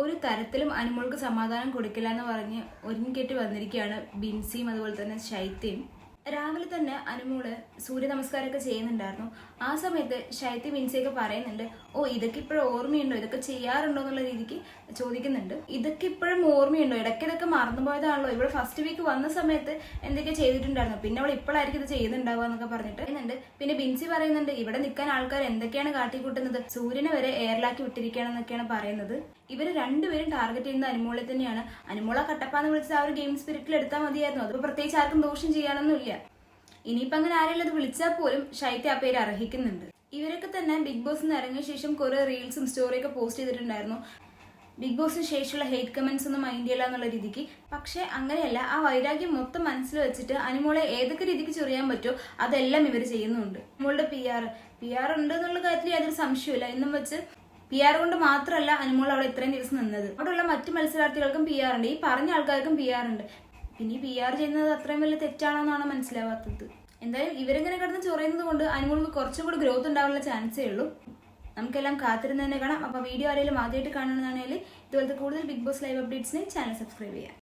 ഒരു തരത്തിലും അനുമോൾക്ക് സമാധാനം കൊടുക്കില്ല എന്ന് പറഞ്ഞ് ഒരുങ്ങിക്കെട്ടി വന്നിരിക്കുകയാണ് ബിൻസിയും അതുപോലെ തന്നെ ശൈത്യയും. രാവിലെ തന്നെ അനുമോൾ സൂര്യ നമസ്കാരമൊക്കെ ചെയ്യുന്നുണ്ടായിരുന്നു. ആ സമയത്ത് ശൈത്യ മിൻസിയൊക്കെ പറയുന്നുണ്ട് ഓ ഇതൊക്കെ ഇപ്പോഴും ഓർമ്മയുണ്ടോ? ഇതൊക്കെ ചെയ്യാറുണ്ടോ എന്നുള്ള രീതിക്ക് ചോദിക്കുന്നുണ്ട്. ഇതൊക്കെ ഇപ്പോഴും ഓർമ്മയുണ്ടോ? ഇടയ്ക്ക് ഇതൊക്കെ മറന്നുപോയതാണല്ലോ ഇവിടെ ഫസ്റ്റ് വീക്ക് വന്ന സമയത്ത് എന്തൊക്കെ ചെയ്തിട്ടുണ്ടായിരുന്നു. പിന്നെ അവൾ ഇപ്പോഴായിരിക്കും ഇത് ചെയ്യുന്നുണ്ടാവുക എന്നൊക്കെ പറഞ്ഞിട്ട് പറയുന്നുണ്ട്. പിന്നെ ബിൻസി പറയുന്നുണ്ട് ഇവിടെ നിൽക്കാൻ ആൾക്കാർ എന്തൊക്കെയാണ് കാട്ടിക്കൂട്ടുന്നത്? സൂര്യനെ വരെ എയറിലാക്കി വിട്ടിരിക്കുകയാണെന്നൊക്കെയാണ് പറയുന്നത്. ഇവർ രണ്ടുപേരും ടാർഗറ്റ് ചെയ്യുന്ന അനുമോളെ തന്നെയാണ്. അനുമോള കട്ടപ്പാന്ന് വിളിച്ചാൽ ആ ഒരു ഗെയിം സ്പിരിറ്റിൽ എടുത്താൽ മതിയായിരുന്നു. അത് പ്രത്യേകിച്ച് ആർക്കും ദോഷം ചെയ്യാനൊന്നുമില്ല. ഇനിയിപ്പോ അങ്ങനെ ആരെങ്കിലും അത് വിളിച്ചാൽ പോലും ശൈത്യ ആ പേര് അർഹിക്കുന്നുണ്ട്. ഇവരൊക്കെ തന്നെ ബിഗ് ബോസിൽ ഇറങ്ങിയ ശേഷം കുറെ റീൽസും സ്റ്റോറിയൊക്കെ പോസ്റ്റ് ചെയ്തിട്ടുണ്ടായിരുന്നു. ബിഗ് ബോസിന് ശേഷമുള്ള ഹെയ്റ്റ് കമന്റ്സ് ഒന്നും മൈൻഡ് ചെയ്യില്ല എന്നുള്ള രീതിക്ക്. പക്ഷെ അങ്ങനെയല്ല ആ വൈരാഗ്യം മൊത്തം മനസ്സിൽ വെച്ചിട്ട് അനുമോളെ ഏതൊക്കെ രീതിക്ക് ചൊറിയാൻ പറ്റുമോ അതെല്ലാം ഇവർ ചെയ്യുന്നുണ്ട്. അനുമോളുടെ പി ആർ പി ആർ ഉണ്ട് എന്നുള്ള കാര്യത്തിൽ യാതൊരു സംശയമില്ല എന്നും വെച്ച് പി ആർ കൊണ്ട് മാത്രമല്ല അനുമോൾ അവിടെ ഇത്രയും ദിവസം നിന്നത്. അവിടെയുള്ള മറ്റു മത്സരാർത്ഥികൾക്കും പി ആർ ഉണ്ട്. ഈ പറഞ്ഞ ആൾക്കാർക്കും പി ആർ ഉണ്ട്. ഈ പി ആർ ചെയ്യുന്നത് അത്രയും വലിയ തെറ്റാണെന്നാണ് മനസ്സിലാവാത്തത്. എന്തായാലും ഇവരിങ്ങനെ കിടന്ന് ചൊറയുന്നത് കൊണ്ട് അനുമോൾക്ക് കുറച്ചും കൂടി ഗ്രോത്ത് ഉണ്ടാവാനുള്ള ചാൻസേ ഉള്ളൂ നമുക്കെല്ലാം കാത്തിരുന്ന് തന്നെ കാണാം. അപ്പോൾ വീഡിയോ ആരെങ്കിലും ആദ്യമായിട്ട് കാണണമെന്നാണെങ്കിൽ ഇതുപോലത്തെ കൂടുതൽ ബിഗ് ബോസ് ലൈവ് അപ്ഡേറ്റ്സിന് ചാനൽ സബ്സ്ക്രൈബ് ചെയ്യാം.